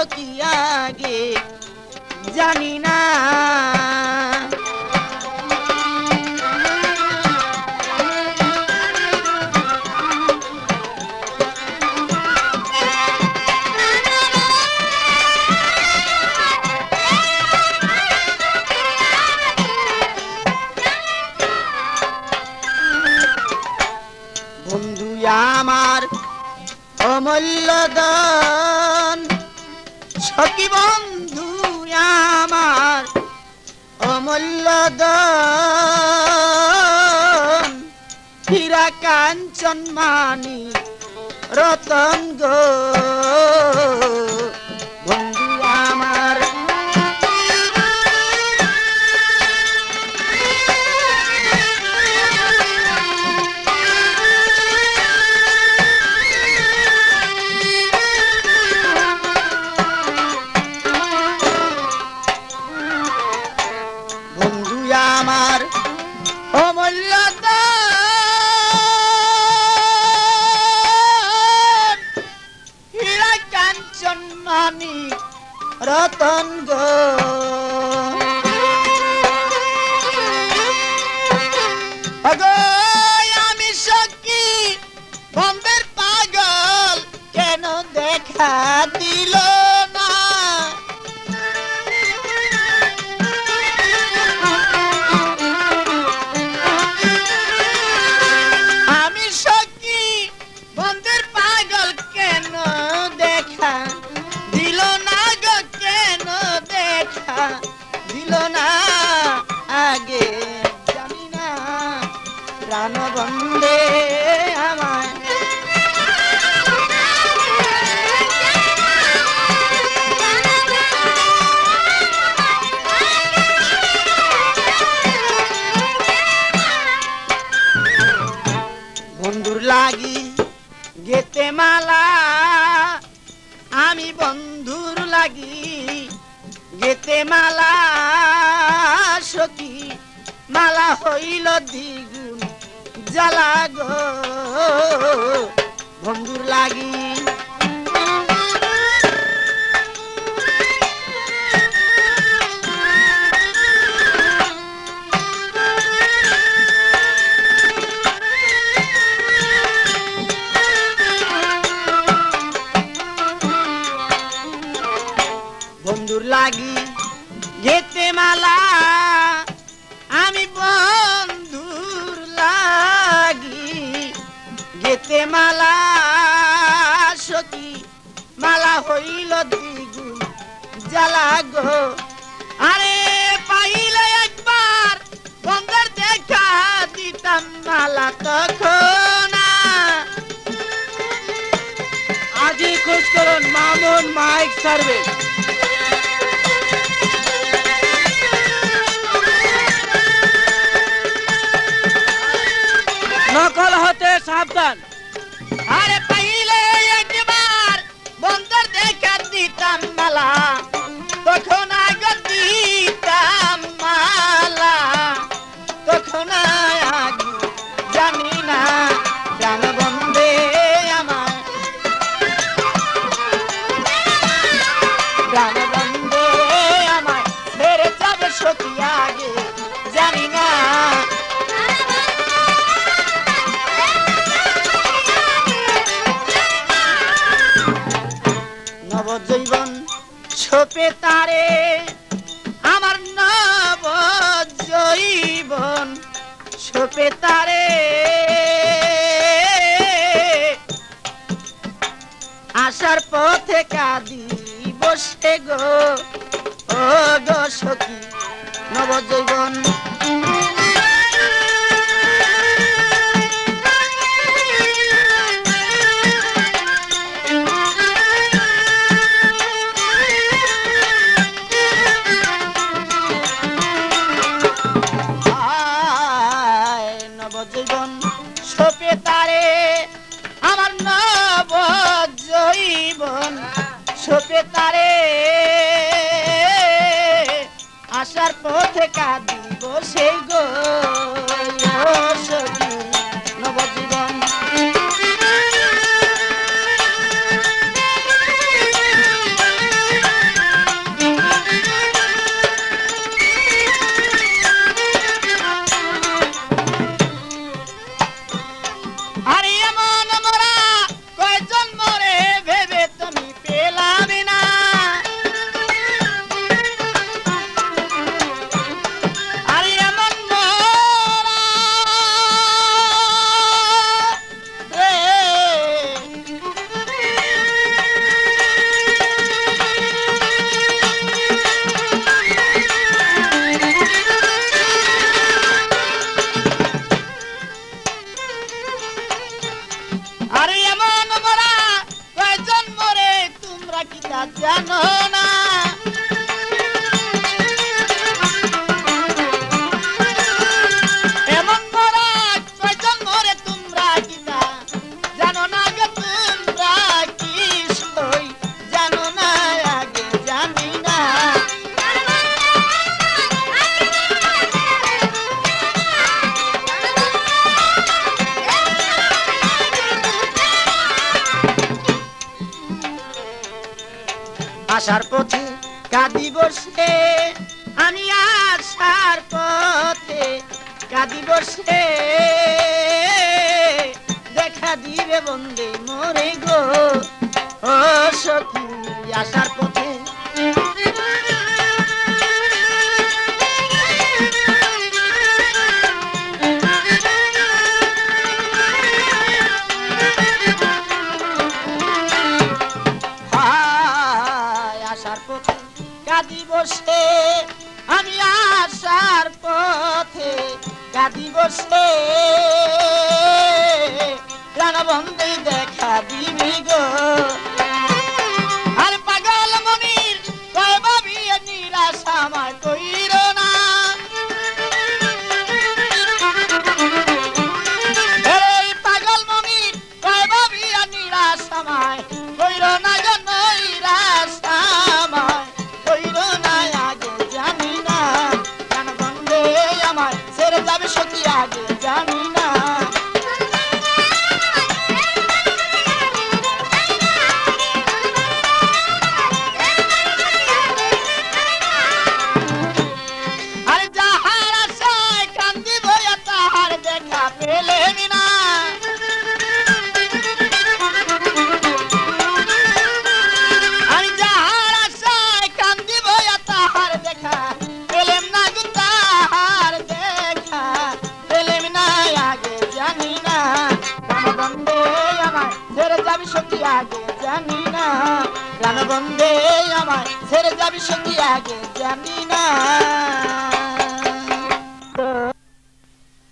সখী আগে জানি না। আমার অমূল্য দান সখী বন্ধু আমার অমূল্য দীরা কাঞ্চন মানি রতন গো। আমি সখী বম্বের পাগল কেন দেখা গেতে মালা, আমি বন্ধুর লাগি। গেতে মালা, সখী, মালা হইল দ্বিগুণ জ্বালা গো। বন্ধুর লাগি। হইল দ্বিগুণ জ্বালা গো। আরে পাইলে একবার, বন্ধের দেখা দিতাম মালা তখন আজই খোঁজ করুন মামুন মাইক সার্ভিস নকল হতে সাবধান। আরে তখন ছোপে তারে। আসার পথে কাঁদি বসে গো। ও গো সখী নবজৈবন নবজৈবন সপে তারে আমার নবজৈবন। সপে তারে আসার পথে কাঁদিব সেই গো। জানো না আসার পথে কাঁদি বসে আমি আসার পথে কাঁদি বসে দেখা দিবে বন্দে মরে গো। ও সখী আসার পথে কাঁদি বসে আমি আসার পথে কাঁদি বসে প্রাণবন্দে দেখা দিবি গো। আর পাগল মনির, কয় বাবি নিরাশা আমার যাবে সত্যি আগে জানি। আগে জানি না।